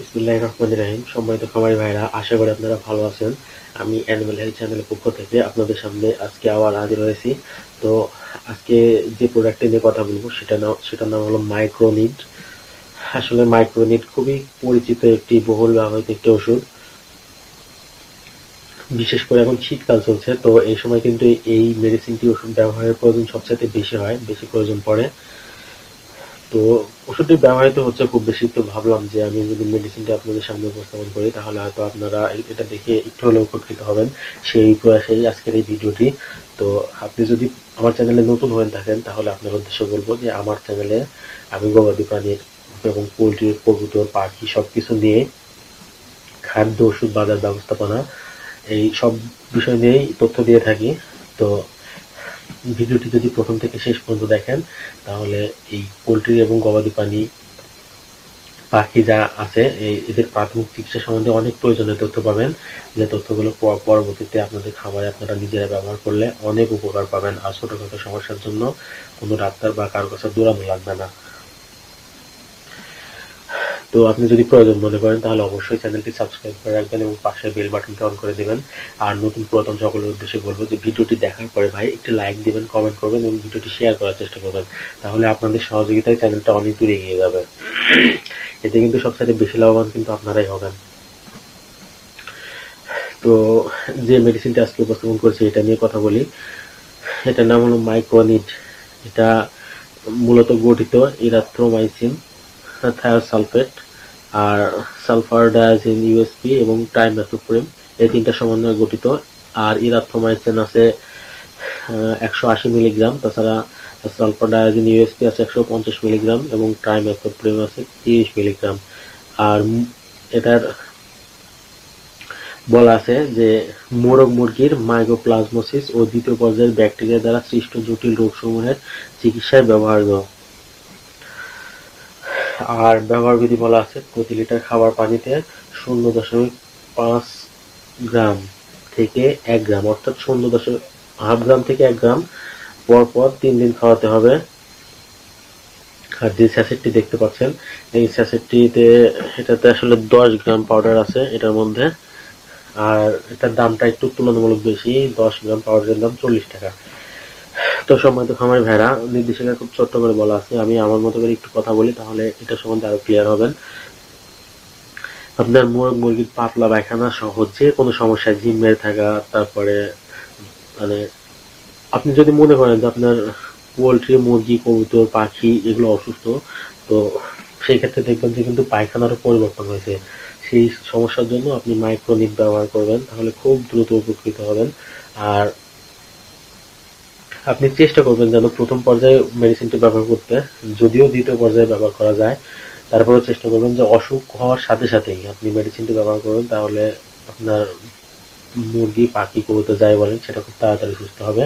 বিসমুল্লাহ রহমান রাহিম। সম্মানিত খামারি ভাইরা, আশা করি আপনারা ভালো আছেন। আমি অ্যানিমাল হেলথ চ্যানেলের পক্ষ থেকে আপনাদের সামনে আজকে আবার হাজির হয়েছি। তো আজকে যে প্রোডাক্টটি নিয়ে কথা বলব, সেটা নাম সেটার নাম হলো আসলে মাইক্রোনিড খুবই পরিচিত একটি বহুল ব্যবহৃত একটি ওষুধ। বিশেষ করে এখন শীতকাল চলছে, তো এই সময় কিন্তু এই মেডিসিনটি ওষুধ ব্যবহারের প্রয়োজন সবচেয়ে বেশি হয়, বেশি প্রয়োজন পড়ে। তো ওষুধটি ব্যবহৃত হচ্ছে খুব বেশি, তো ভাবলাম যে আমি যদি মেডিসিনটা আপনাদের সামনে উপস্থাপন করি, তাহলে হয়তো আপনারা এটা দেখে একটু হলেও উপকৃত হবেন। সেই প্রয়াসেই আজকের এই ভিডিওটি। তো আপনি যদি আমার চ্যানেলে নতুন হয়ে থাকেন, তাহলে আপনার উদ্দেশ্য বলব যে আমার চ্যানেলে আমি গবাদি প্রাণীর এবং পোলট্রির কবুতর পাখি সবকিছু নিয়ে খাদ্য, ওষুধ বাজার ব্যবস্থাপনা, এই সব বিষয় নিয়েই তথ্য দিয়ে থাকি। তো ভিডিওটি যদি প্রথম থেকে শেষ পর্যন্ত দেখেন, তাহলে এই পোলট্রি এবং গবাদি পানি পাখি যা আছে এদের প্রাথমিক চিকিৎসা সম্বন্ধে অনেক প্রয়োজনীয় তথ্য পাবেন। যে তথ্যগুলো পরবর্তীতে আপনাদের খাবারে আপনারা নিজেরা ব্যবহার করলে অনেক উপকার পাবেন। আর ছোটখাটো সমস্যার জন্য কোনো ডাক্তার বা কারও কাছে দৌড়ানো লাগবে না। তো আপনি যদি প্রয়োজন মনে করেন, তাহলে অবশ্যই চ্যানেলটি সাবস্ক্রাইব করে রাখবেন এবং পাশে বেল বাটনটি অন করে দিবেন। আর নতুন পুরাতন সকলের উদ্দেশ্যে বলব যে, ভিডিওটি দেখার পরে ভাই একটি লাইক দিবেন কমেন্ট করবেন এবং ভিডিওটি শেয়ার করার চেষ্টা করবেন। তাহলে আপনাদের সহযোগিতায় চ্যানেলটা অনেক দূরে এগিয়ে যাবে। এতে কিন্তু সবচেয়ে বেশি লাভবান কিন্তু আপনারাই হবেন। তো যে মেডিসিনটা আজকে উপস্থাপন করছি, এটা নিয়ে কথা বলি। এটার নাম হলো মাইক্রোনিড এটা মূলত গঠিত ইরাথ্রোমাইসিন। থায়োসালফেট আর সালফার ডায়াজিন ইউএসপি এবং ট্রাইমেথোপ্রিম এই তিনটা সমন্বয়ে গঠিত। আর ইরাথ্রোমাইসিন আছে একশো আশি মিলিগ্রাম তাছাড়া সালফার ডায়াজিন ইউএসপি আছে একশো পঞ্চাশ মিলিগ্রাম এবং ট্রাইমেথোপ্রিম আছে তিরিশ মিলিগ্রাম আর এটার বলা আছে যে মোরগ মুরগির মাইক্রোপ্লাজমোসিস ও দ্বিতীয় পর্যায়ের ব্যাকটেরিয়া দ্বারা সৃষ্ট জটিল রোগসমূহের চিকিৎসায় ব্যবহার্য আর ব্যবহার বিধি বলা আছে, প্রতি লিটার খাবার পানিতে শূন্য দশমিক পাঁচ গ্রাম থেকে এক গ্রাম, অর্থাৎ শূন্য দশমিক হাফ গ্রাম থেকে এক গ্রাম। পর পর তিন দিন খাওয়াতে হবে। আর যে স্যাসেটটি দেখতে পাচ্ছেন, এই স্যাসেটটিতে এটাতে আসলে দশ গ্রাম পাউডার আছে এটার মধ্যে। আর এটার দামটা একটু তুলনামূলক বেশি, দশ গ্রাম পাউডারের দাম চল্লিশ টাকা। তো সম্মানিত খামারি ভাইরা, নির্দেশিকা খুব ছোট্ট করে বলা আছে। আমি আমার মতো করে একটু কথা বলি, তাহলে এটা সম্বন্ধে আরও ক্লিয়ার হবেন। আপনার মোরগ, মুরগির পাতলা পায়খানা সহ যে কোনো সমস্যায় জিম মেরে থাকা, তারপরে মানে আপনি যদি মনে করেন যে আপনার পোলট্রি, মুরগি, কবুতর, পাখি এগুলো অসুস্থ, তো সেই ক্ষেত্রে দেখবেন যে কিন্তু পায়খানারও পরিবর্তন হয়েছে। সেই সমস্যার জন্য আপনি মাইক্রোনিট ব্যবহার করবেন, তাহলে খুব দ্রুত উপকৃত হবেন। আর আপনি চেষ্টা করবেন যেন প্রথম পর্যায়ে মেডিসিনটি ব্যবহার করতে, যদিও দ্বিতীয় পর্যায়ে ব্যবহার করা যায়। তারপরে চেষ্টা করবেন যে অসুখ হওয়ার সাথে সাথেই আপনি মেডিসিনটি ব্যবহার করবেন তাহলে আপনার মুরগি, পাখি, কবুতর যাই বলেন, সেটা খুব তাড়াতাড়ি সুস্থ হবে।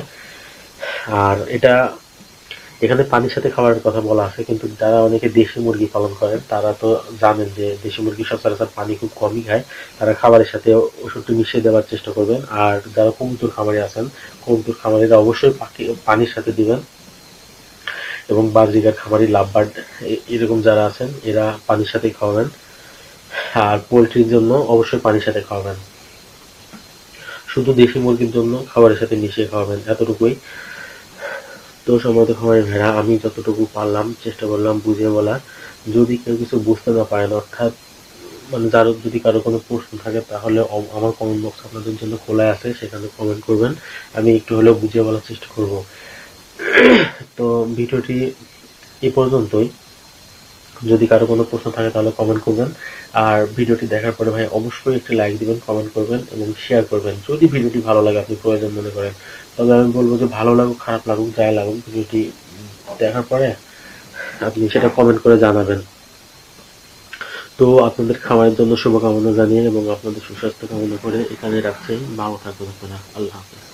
আর এটা এখানে পানির সাথে খাবারের কথা বলা আছে, কিন্তু যারা অনেকে দেশি মুরগি পালন করেন, তারা তো জানেন যে দেশি মুরগি সচরাচর পানি খুব কমই খায়। তারা খাবারের সাথে ওষুধটি মিশিয়ে দেওয়ার চেষ্টা করবেন। আর যারা কবুতর খামারি আছেন, কবুতর খামারিরা অবশ্যই পানির সাথে দিবেন। এবং বাজরিগার খামারি লাভবার্ড এরকম যারা আছেন, এরা পানির সাথে খাওয়াবেন। আর পোলট্রির জন্য অবশ্যই পানির সাথে খাওয়াবেন। শুধু দেশি মুরগির জন্য খাবারের সাথে মিশিয়ে খাওয়াবেন, এতটুকুই। তো সময় তো খামারি ভেড়া, আমি যতটুকু পারলাম, চেষ্টা করলাম বুঝিয়ে বলার। যদি কেউ কিছু বুঝতে না পারেন, অর্থাৎ মানে যার যদি কারও কোনো প্রশ্ন থাকে, তাহলে আমার কমেন্ট বক্স আপনাদের জন্য খোলা আছে, সেখানে কমেন্ট করবেন। আমি একটু হলেও বুঝিয়ে বলার চেষ্টা করব। তো ভিডিওটি এ পর্যন্তই। যদি কারও কোনো প্রশ্ন থাকে তাহলে কমেন্ট করবেন। আর ভিডিওটি দেখার পরে ভাই অবশ্যই একটি লাইক দিবেন কমেন্ট করবেন এবং শেয়ার করবেন। যদি ভিডিওটি ভালো লাগে, আপনি প্রয়োজন মনে করেন। তবে আমি বলব যে ভালো লাগুক, খারাপ লাগুক, যাই লাগুক, ভিডিওটি দেখার পরে আপনি সেটা কমেন্ট করে জানাবেন। তো আপনাদের খাবারের জন্য শুভকামনা জানিয়ে এবং আপনাদের সুস্বাস্থ্য কামনা করে এখানে রাখছি। ভালো থাকবেন আপনারা। আল্লাহ হাফেজ।